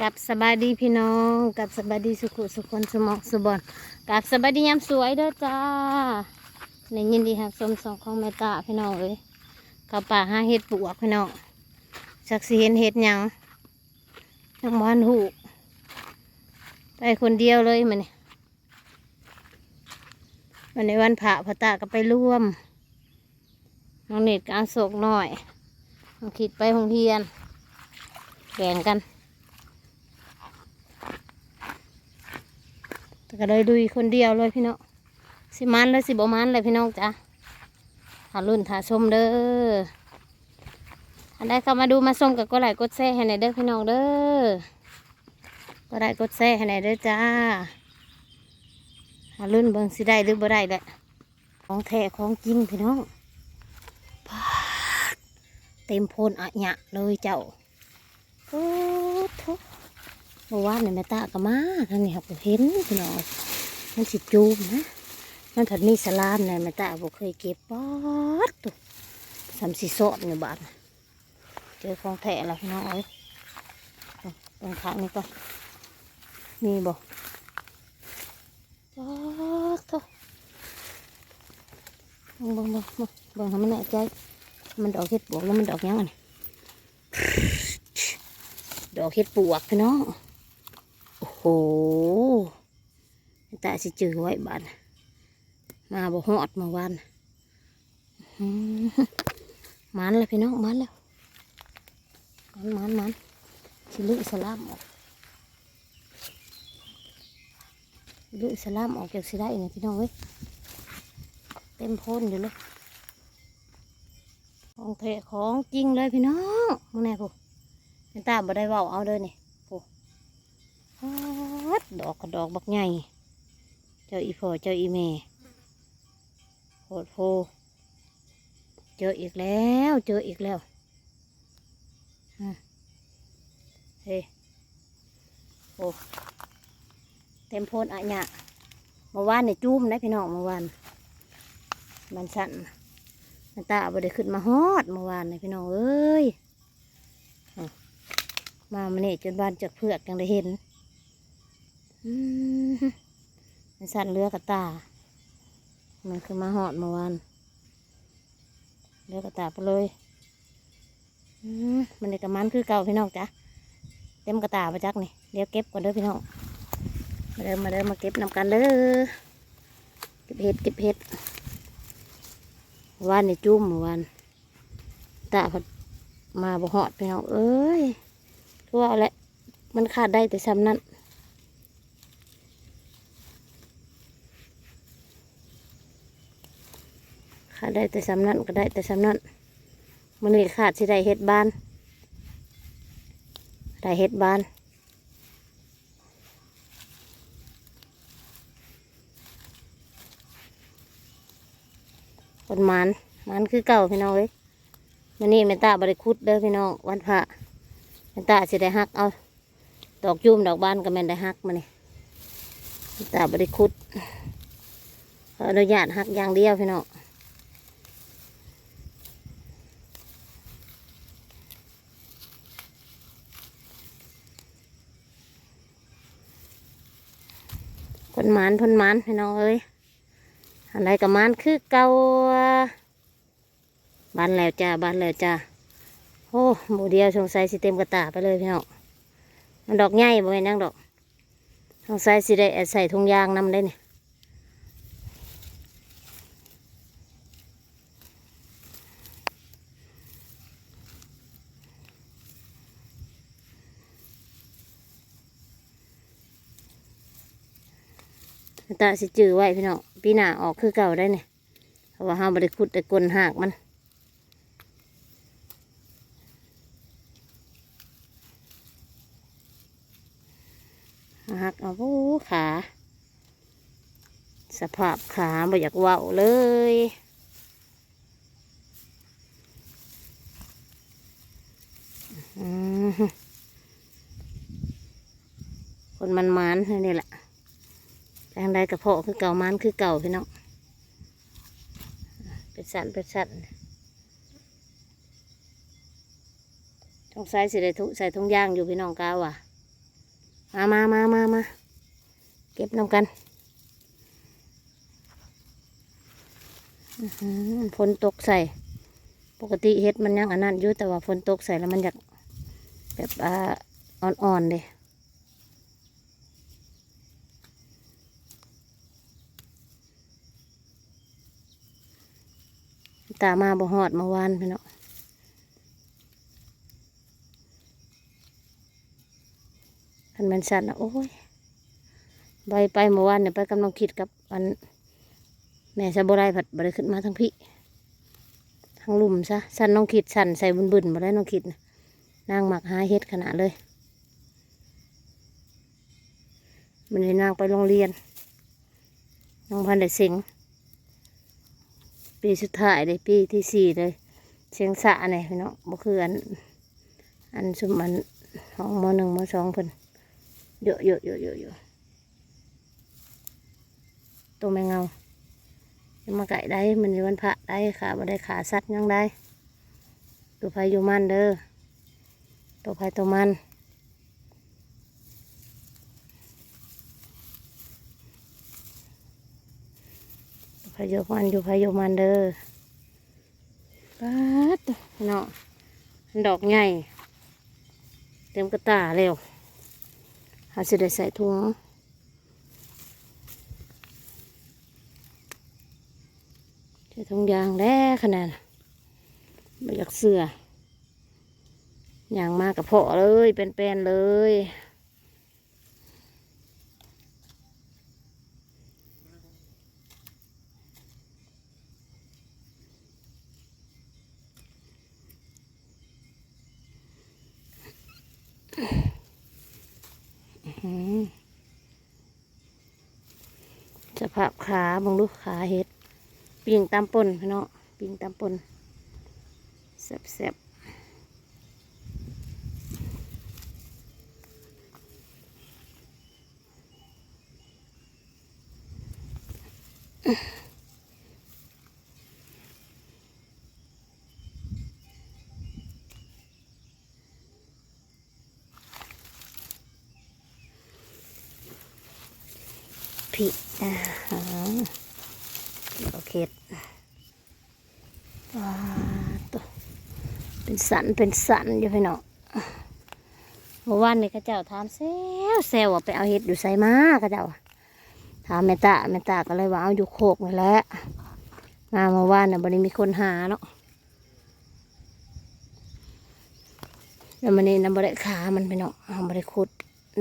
กับสบายดีพี่น้องกับสบายดีสุขุสุคนสมองสุบอนกับสบายดียามสวยเด้อจ้าในยินดีครับสมสองของแม่ตาพี่น้องเอ้ยเข้าป่าห้าเห็ดปลวกพี่น้องสักสิเห็นเห็ดยังยังบ้านหูไปคนเดียวเลยมันนี่วันในวันพระพระตาก็ไปร่วมน้องเน็ตกางโศกหน่อยน้องคิดไปโรงเรียนแบ่งกัน แต่ก็เลยดูคนเดียวเลยพี่น้องสิมันเลยสิบมันเลยพี่น้องจ้ะหารุ่นหาชมเด้ออันใดเข้ามาดูมาชมกับก็ไลกดแชร์ให้ในเด้อพี่น้องเด้อก็ได้กดแชร์ให้ในเด้อจ้าหารุ่นเบิ่งสิได้หรือบ่ได้แหละของแท้ของจริงพี่น้องเต็มโพนอะหยะเลยเจ้าโอ้ทุก เมื่อวานเนี่ยแม่ตาก็มาทางนี้ครับเห็นพี่น้องมันสิจูมนะมันผัดมีสลามเนี่ยแม่ตาบอกเคยเก็บป๊อดตุสามสี่โซดเนี่ยบาทน่ะเจอของแท้แล้วพี่น้องเอ้ยตรงข้างนี้ก่อนมีบอกป๊อดตุเบิ่งบิ่งบิ่งบิ่งให้มันแน่ใจ มันดอกเห็ดบวกแล้วมันดอกยังไงดอกเห็ดปวกพี่น้อง โอ้โหตาสิจือไว้บานมาบ่ฮอดมื่อวานมันเลยพี่น้องมันแล้วมันมันมันสิลุอิสลามออกลุอิสลามออกจากสิได้เนี่ยพี่น้องเว้ยเต็มพ้นอยู่เลยของเทของจริงเลยพี่น้องมึงแน่ผู้เป็นตาบ่ได้ว้าเอาเลยนี่ ดอกกระดอกบักใหญ่ เจ้าอีพ่อเจ้าอีแม่โหดโพเจออีกแล้ว เจออีกแล้วเฮ้โอ้เต็มโพนอะหยะเมื่อวานเนี่ยจุ้มได้พี่น้องเมื่อวานมันสั่นมันตาบ่ได้ขึ้นมาฮอดเมื่อวานเลยพี่น้องเอ้ยมามันนี่จนบานจากเพือกยังได้เห็น สั่นเรือกระตา มันคือมาหอดเมื่อวานเรือกระตาไปเลยมันเด็กกับมันคือเก่าพี่น้องจ้ะเต็มกระตาไปจักนี่เดี๋ยวเก็บก่อนเด้อพี่น้อง มาเดิมมาเดิมมาเก็บนำกันเด้อเก็บเห็ดเก็บเห็ดเมื่อวานในจุ่มเมื่อวานตาพัดมาบ่หอดพี่น้องเอ้ยทั่วเอาแหละมันขาดได้แต่ซ้ำนั้น ขาดได้แต่สำนันก็ได้แต่สำนันมันนี่ขาดสิได้เฮ็ดบ้าน ได้เฮ็ดบ้านคนมันมันคือเก่าพี่น้องเอ้ยมันนี่แม่ตาบริคุดเด้อพี่น้องวันพระแม่ตาสิได้ฮักเอาดอกจุ่มดอกบานก็แม่นได้ฮักมานี่แม่ตาบริคุดออนุญาตฮักอย่างเดียวพี่น้อง นหมานพนหมานพี่น้องเอ้ยอะไรกับมานคือเก่าบานแล้วจ้าบานแล้วจ้าโอ้หมูเดียวสงสัยสิเต็มกระตาไปเลยพี่น้องมันดอกใหญ่บ่เป็นหยังดอกสงสัยสิได้แอบใส่ถุงยางนำได้เนี่ย ตาสิจือไว้พี่น้องปีหน้าออกคือเก่าได้เนี่ยเพราะว่าห้าบริคุดแต่กลนหากมันหักเอาโอ้ขา สภาพขาบ่อยากเว้าเลยคนมันมันนี่แหละ แรงใดกระเพาะคือเก่ามันคือเก่าพี่น้องเป็นสันเป็นสันต้องใส่สิได้ทุใส่ทุงย่างอยู่พี่น้องกาวอะ มามามามามาเก็บนำกันอื้อหือฝนตกใส่ ปกติเฮ็ดมันยังอันนั้นอยู่แต่ว่าฝนตกใส่แล้วมันอยากแบบอ่อ่อนๆเลย ตามาบ่หอดเมื่อวานพี่เนาะคันแมันสั่นนะโอ้ยไปไปเมื่อวานเนี่ยไปกำลังคิดกับอันแม่ซะบได้ผัดบ่ได้ขึ้นมาทั้งพี่ทางลุ่มซะสั่นน้องคิดสั่นใส่บุญบุญมาได้น้องคิดนะนางหมักหาเฮ็ดขนาดเลย มันเลยนางไปโรงเรียนน้องพันเดสิงห์ ปีสุดท้ายเลยปีที่สี่เลยเชียงสะเนี่ยพี่น้องบ่คืออัน อันสมันห้องมหนึ่งมสองเพิ่นเยอะเยอะเยอะเยอะเยอะตัวแมงเงายังมาไก่ได้มันในวันพระได้ขาบ่ได้ขาสัตว์ยังได้ตัวไฟอยู่มันเด้อตัวไฟตัวมัน ตัวไฟอยู่มันอยู่ไฟอยู่มันเด้อปัดเนาะดอกใหญ่ เต็มกระตาเร็วหาสิได้ใส่ถุงใช้ทงยางแล้วขนาดไม่อยากเสืออยางมากกับเพาะเลยเป็นๆเลย สภาพขาบางลูกขาเห็ดปิ่งตามปนพี่น้องปิ่งตามปนแซ่บๆ พี่อ่าฮะโอเคว้าตัวเป็นสันเป็นสันอยู่พี่น้องเมื่อวานนี่ข้าเจ้าถามเซลเซลว่าไปเอาเห็ดอยู่ไซมาข้าเจ้าว่าถามแม่ตาแม่ตาก็เลยว่าเอาอยู่โคกนี่แหละมาเมื่อวานน่ะบริมีคนหาเนาะแล้วมันนี่นำบริขามันไปเนาะเอาบริขุด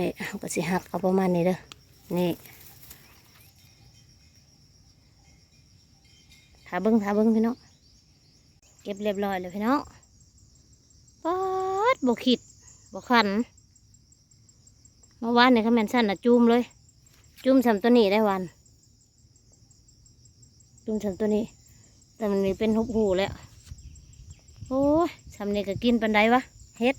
นี่เอาก็สิหักเอาประมาณนี้เด้อนี่ ถาเบิ้งถาเบิ้งพี่น้องเก็บเรียบร้อยเลยพี่น้องป๊าดบกขิดบกขันเมื่อวานเนี่ยเขาแมนสั้นนะจุ่มเลย จุ่มสามตัวนี้ได้วัน จุ่มสามตัวนี้ แต่มันมีเป็นหุบหูแล้วโอ้ยสามนี่ก็กินปันไดวะเฮ็ด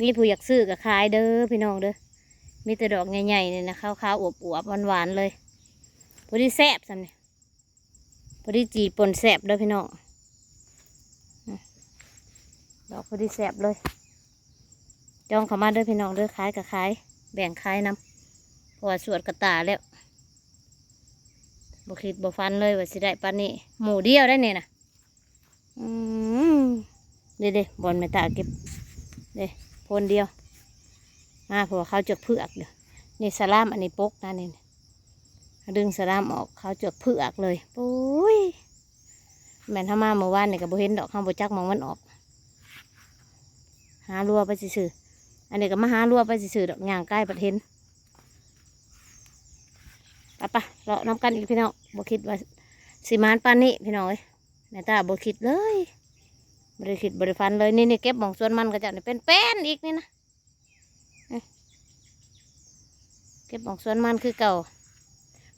มีผู้อยากซื้อก็ขายเด้อพี่น้องเด้อมีแต่ดอกใหญ่ๆเนี่ยนะขาวๆอวบๆหวานๆเลยพอดีแซ่บสำนี่ พอดีจีปนแสบเลยพี่น้องดอกพอดีแสบเลย จองเข้ามาเด้อพี่น้องเด้อขายกับขาย แบ่งขายน้ำเพราะว่าสวดกระตาแล้วบคิดบฟันเลยว่าสิได้ปานนี้หมูเดียวได้เนี่ยนะอืมเด้เด้บอลไม่ตาเก็บเด้พนเดียวมาเพราะว่าเขาจกเผือกเด้อนี่สลามอันนี้ปกนะนี่ ดึงสลามออกเขาจือกเผือกเลยปุ้ยแม่นถ้ามาเมื่อวานนี่ก็บ่เห็นดอกข้างบ่จักมองมันออก หารัวไปซื่ออันนี้ก็มาหารัวไปซื่อดอกย่างใกล้ประเทนปะปะเราน้ำกันอีกพี่น้องบ่คิดว่าสิมานปานนี้พี่น้องเอ้ยแม่ตาบ่คิดเลยบ่ได้คิดบ่ได้ฟันเลยนี่นี่เก็บหมองส่วนมันก็จะนี่เป็นแป้นอีกนี่นะเก็บหมองส่วนมันคือเก่า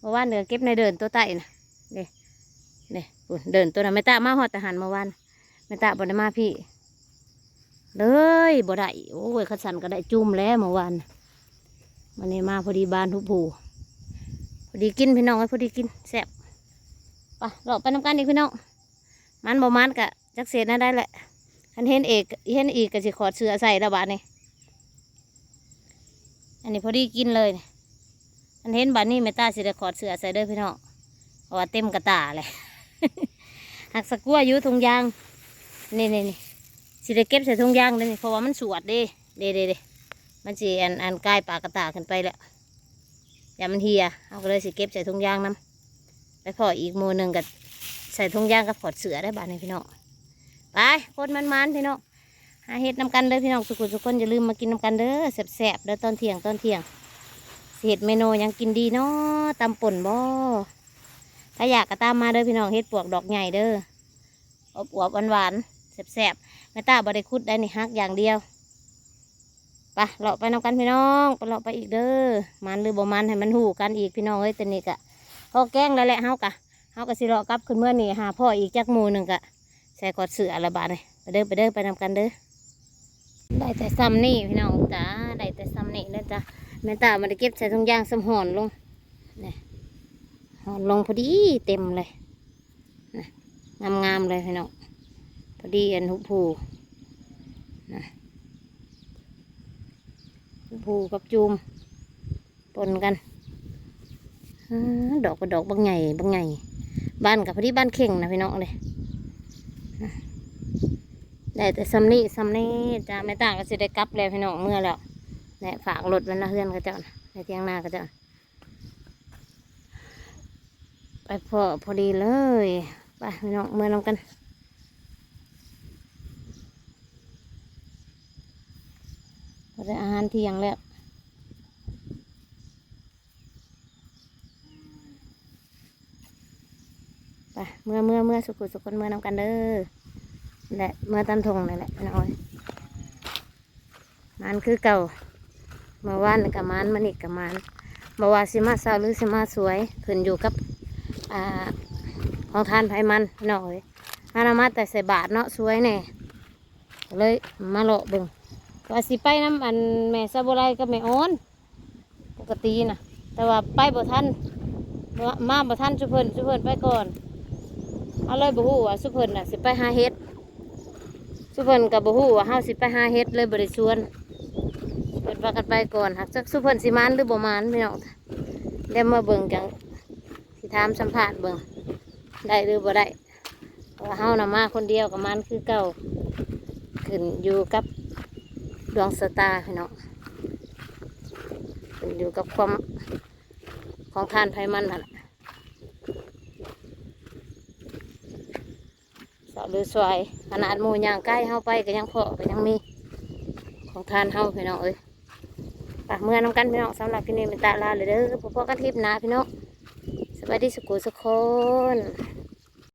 เมื่อวานเดือเก็บในเดินตัวไต่นะนี่นี่ปุ่นเดินตัวนั้นไม่ตามาหอดทหารเมื่อวานไม่ตาบ่ได้มาพี่ เลยบ่ได้โอ้ยขัดสันก็ได้จุ่มแล้วเมื่อวานวันนี้มาพอดีบานทุบผูพอดีกินพี่น้องพอดีกินแซ่บไปเราไปน้ำกันอีกพี่น้องมันบ่มันกะจักเศษน่าได้แหละคันเห็นเอกเห็นอีกก็สิขอดเสื้อใส่ระบาดนี่อันนี้พอดีกินเลยนี่ อันเห็นบัดนี้แม่ตาสิได้ขอดเสือใส่เด้อพี่น้องเพราะว่าเต็มกระตาเลยหักสกัวอยู่ถุงยางนี่นี่นี่สิได้เก็บใส่ถุงยางเลยนี่เพราะว่ามันสวดเด้เด้เด้เด้มันสิอันอันกายปากกระตาขึ้นไปแล้วอย่ามันเฮียเอาก็เลยสิเก็บใส่ถุงยางน้ำไปพออีกหมูหนึ่งกับใส่ถุงยางกับขอดเสือได้บ้านนี้พี่น้องไปคนมันมันๆพี่น้องหาเห็ดน้ำกันเด้อพี่น้องสุขุสุกคนอย่าลืมมากินน้ำกันเด้อแซ่บๆเด้อตอนเที่ยงตอนเที่ยง เห็ดเมนูยังกินดีเนาะตำป่นบ่ถ้าอยากก็ตามมาเด้อพี่น้องเห็ดปวกดอกใหญ่เด้ออบอวบหวานหวานๆแซ่บๆแม่ตาบริคุดได้ในฮักอย่างเดียวไปเลาะไปนำกันพี่น้องไปเลาะไปอีกเด้อมันหรือบ่มันให้มันหูกันอีกพี่น้องเอ้ยต่นี่กะพอแกล้งแล้วแหละเฮากะเฮากะสิเลาะกลับขึ้นเมื่อนี่หาพ่ออีกจักหมูหนึ่งกะใส่กอดเสือละบาทเลยไปเด้อไปเด้อไปนำกันเด้อได้แต่ซ้ำนี่พี่น้องจ้าได้แต่ซ้ำนี่นะจ้ะ แม่ตามันได้เก็บใส่ถุงยางสำหอนลงนี่หอนลงพอดีเต็มเลยงามๆเลยพี่น้องพอดีอันหุบผูนะหุบผูกับจูมปนกันอดอกกับดอกบางใหญ่บางใหญ่บ้านกับพอดีบ้านเข่งนะพี่น้องเลยอะได้แต่ซัมนี่ซัมนี่จ้าไม่ต่างก็สิได้กลับแล้วพี่น้องเมื่อแล้ว เนี่ยฝากรถไว้นะเพื่อนก็เจ้านะในเที่ยงหน้าก็เจ้าไปพอพอดีเลยไปน้องเมื่อนำกันก็ได้อาหารเที่ยงแล้วไปเมื่อเมื่อเมื่อสุขุสุขคนเมื่อนำกันเด้อและเมื่อตามทงนั่นแหละน้อยมันคือเก่า มื่อวานกับมันมันอีกกับมันเมื่าสิมาเศร้าหรือสิมาสวยขึ้นอยู่กับอ่าของทานไผมันหน่อยอานามาแต่ใส่บาทเนาะสวยแน่เลยมาเลาะบิ่งว่าสิไปน้ำอันแม่ซาบุไรกับแม่อ้อนปกตินะแต่ว่าไปบ่ทันมาบ่ทันสุเพิ่นสุเพิ่นไปก่อนเอาเลยบ่ฮู้ว่าสุเพิ่นน่ะสิไปหาเฮ็ดสุเพิ่นกับบ่ฮู้ว่าเฮาสิไปหาเฮ็ดเลยบ่ได้ชวน พิ่นว่ากันไปก่อนหากจักสุเพิ่นสิมานหรือบ่มานพี่น้องเดี๋ยวมาเบิ่งจังสิถามสัมภาษณ์เบิ่งได้หรือบ่ได้เพราะว่าเฮานะมาคนเดียวกับมันคือเก่าขึ้นอยู่กับดวงสตาร์พี่น้องขึ้นอยู่กับความของทานไพมันนั่นแหละสาวหรือสวยขนาดมูย่างใกล้เฮาไปก็ยังพอก็ยังมีของทานเฮาพี่น้องเอ้ยากเมื่อน้ำกันพี่น้องสำหรับพี่นี่เป็นตาลาเลยเด้อพบกันคลิพนะพี่น้องสวัสดีสุขุสุขคน